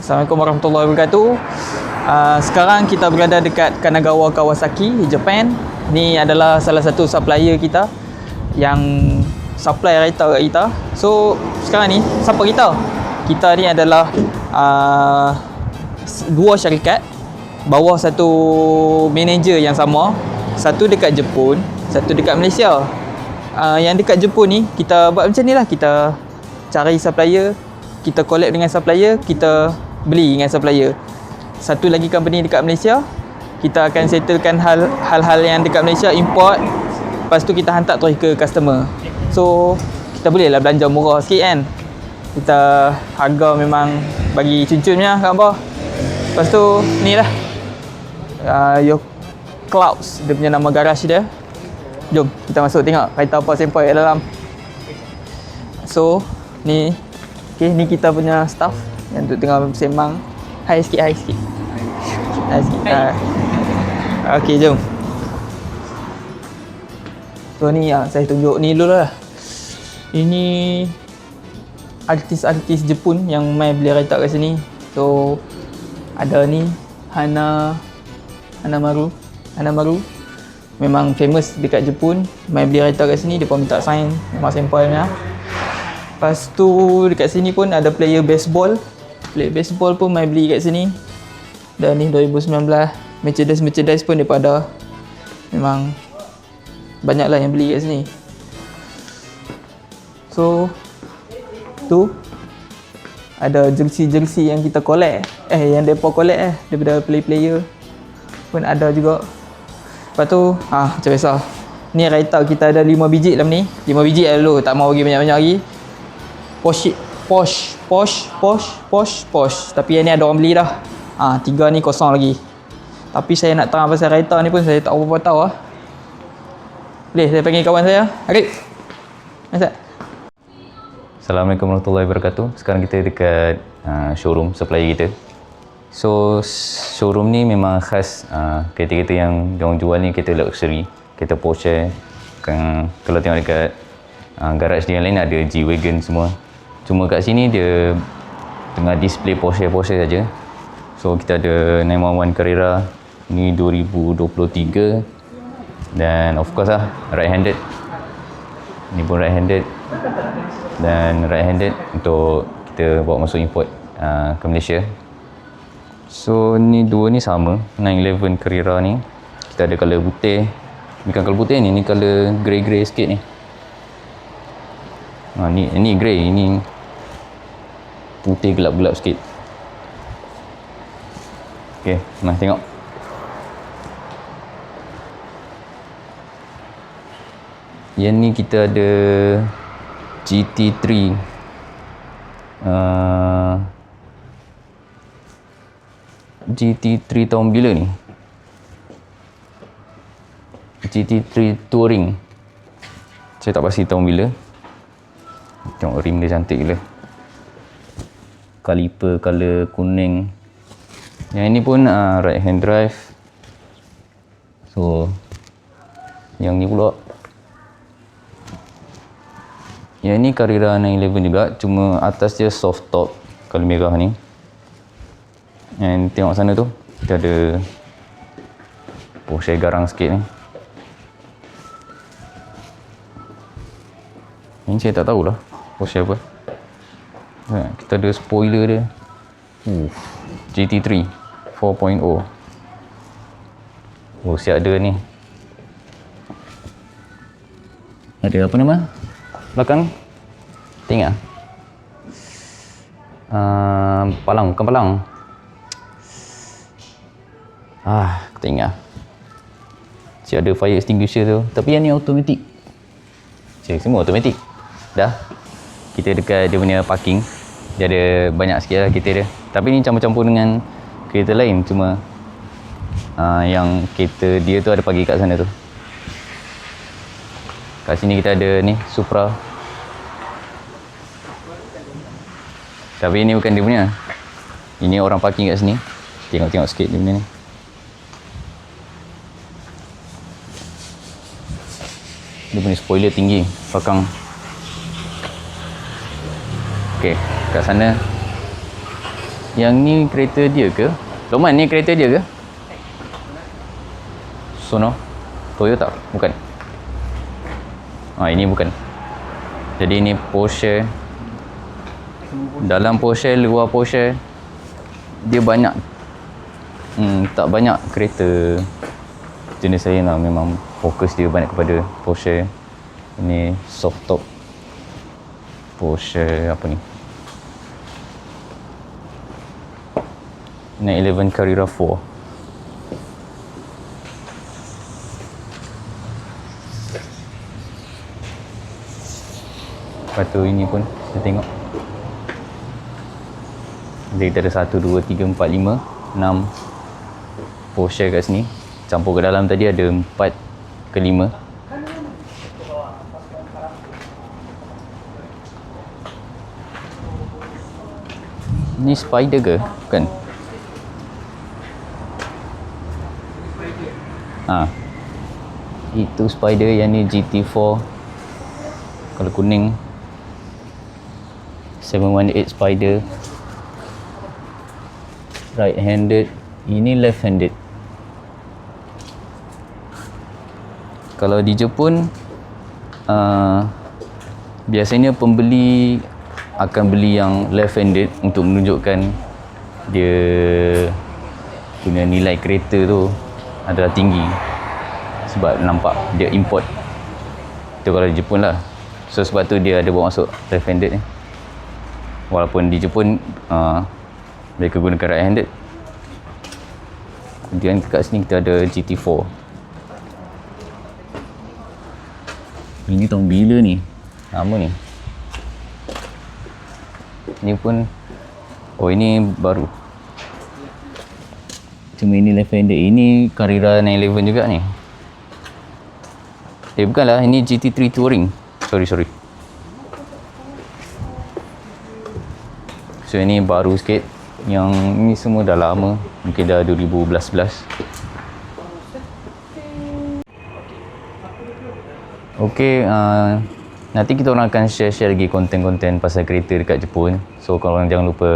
Assalamualaikum warahmatullahi wabarakatuh. Uh, sekarang kita berada dekat Kanagawa Kawasaki, Japan. Ni adalah salah satu supplier kita yang supply raita kat kita. So, sekarang ni siapa kita? Kita ni adalah uh, dua syarikat bawah satu manager yang sama. Satu dekat Jepun, satu dekat Malaysia. Uh, yang dekat Jepun ni kita buat macam ni lah kita cari supplier kita collab dengan supplier kita beli dengan supplier. Satu lagi company dekat Malaysia kita akan settlekan hal hal-hal yang dekat Malaysia import. Lepas tu kita hantar terus ke customer. So kita boleh lah belanja murah sikit kan. Kita harga memang bagi cun-cunnya kat bawah lepas tu ni lah. Uh, your clouds dia punya nama garage dia. Jom kita masuk tengok. Kereta apa sampel kat dalam. So, ni okay, ni kita punya staff yang duduk tengah sembang. Hai sikit, hai sikit. Hai sikit. Hai. Okay, jom. So ni ah, saya tunjuk ni dulu lah. Ini artis-artis Jepun yang main beli kereta kat sini. So ada ni Hana Hana Maru. Hana Maru memang famous dekat Jepun main beli kereta kat sini dia pun minta sign nama sampelnya lepas tu dekat sini pun ada player baseball player baseball pun main beli kat sini dan ni 2019 Mercedes Mercedes pun daripada memang banyak lah yang beli kat sini so tu ada jersey-jersey yang kita collect eh yang depa collect eh daripada player-player pun ada juga Lepas tu, ha, macam biasa. Ni raita kita ada 5 biji dalam ni. 5 biji lah dulu, tak mau bagi banyak-banyak lagi. Posh, posh, posh, posh, posh, posh. Tapi yang ni ada orang beli dah. Ha, tiga ni kosong lagi. Tapi saya nak terang pasal raita ni pun saya tak apa-apa tahu lah. Boleh saya panggil kawan saya. Arif. Masuk. Assalamualaikum warahmatullahi wabarakatuh. Sekarang kita dekat uh, showroom supplier kita. So showroom ni memang khas uh, kereta-kereta yang diorang jual ni kereta luxury, kereta Porsche. Kan, kalau tengok dekat uh, garage dia yang lain ada G-Wagon semua. Cuma kat sini dia tengah display Porsche-Porsche saja. So kita ada 911 Carrera ni 2023 dan of course lah right handed. Ni pun right handed dan right handed untuk kita bawa masuk import uh, ke Malaysia. So ni dua ni sama. 911 Carrera ni Kita ada colour putih. Bukan colour putih ni, ni colour grey-grey sikit ni. Ha, ni, ni grey, ini Putih gelap-gelap sikit Okay, nah tengok Yang ni kita ada GT3 uh, GT3 tahun bila ni? GT3 Touring. Saya tak pasti tahun bila. Tengok rim dia cantik gila. Kaliper color kuning. Yang ini pun uh, right hand drive. So yang ni pula. Yang ni Carrera 911 juga, cuma atas dia soft top kalau merah ni. And tengok sana tu Kita ada Porsche garang sikit ni Ini saya tak tahulah Porsche apa ha, Kita ada spoiler dia uh, GT3 4.0 Oh siap ada ni Ada apa nama? Belakang Tengok uh, Palang, bukan palang Ah, tak ingat. Cik ada fire extinguisher tu. Tapi yang ni automatic. Cik, semua automatic. Dah. Kita dekat dia punya parking. Dia ada banyak sikit lah kereta dia. Tapi ni campur-campur dengan kereta lain. Cuma uh, yang kereta dia tu ada pagi kat sana tu. Kat sini kita ada ni, Supra. Tapi ini bukan dia punya. Ini orang parking kat sini. Tengok-tengok sikit dia punya ni. dia punya spoiler tinggi belakang ok kat sana Yang ni kereta dia ke? Lokman ni kereta dia ke? Sono? Toyota? Bukan. Ah ini bukan. Jadi ini Porsche. Dalam Porsche, luar Porsche dia banyak hmm, tak banyak kereta jenis saya lah memang fokus dia banyak kepada Porsche ini soft top Porsche apa ni 911 Carrera 4 Lepas tu ini pun kita tengok. Jadi kita ada 1, 2, 3, 4, 5 6 Porsche kat sini. Campur ke dalam tadi ada 4 ke 5 Ni spider ke? Bukan Ha. Itu spider yang ni GT4 Kalau kuning. 718 spider. Right handed ini left handed kalau di Jepun uh, biasanya pembeli akan beli yang left handed untuk menunjukkan dia punya nilai kereta tu adalah tinggi sebab nampak dia import. Itu kalau di Jepun lah. So sebab tu dia ada bawa masuk left handed ni. Walaupun di Jepun uh, mereka gunakan right handed. Kemudian kat sini kita ada GT4 ini tahun bila ni? Lama ni. Ni pun oh ini baru cuma ini left handed ini Carrera 911 juga ni. Eh bukanlah ini GT3 Touring. Sorry sorry. So ini baru sikit. Yang ni semua dah lama. Mungkin dah 2011-11 Okay uh, Nanti kita orang akan share-share lagi konten-konten pasal kereta dekat Jepun. So korang jangan lupa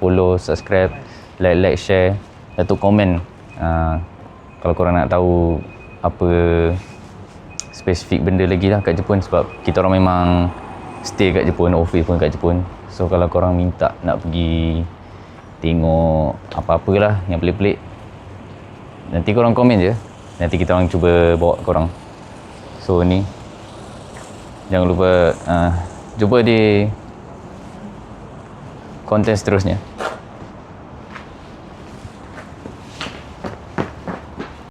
follow, subscribe, like, like, share Atau komen uh, Kalau korang nak tahu apa spesifik benda lagi lah kat Jepun sebab kita orang memang stay kat Jepun, office pun kat Jepun. So kalau korang minta nak pergi tengok apa-apa lah yang pelik-pelik Nanti korang komen je. Nanti kita orang cuba bawa korang. So ni. Jangan lupa uh, Jumpa di Konten seterusnya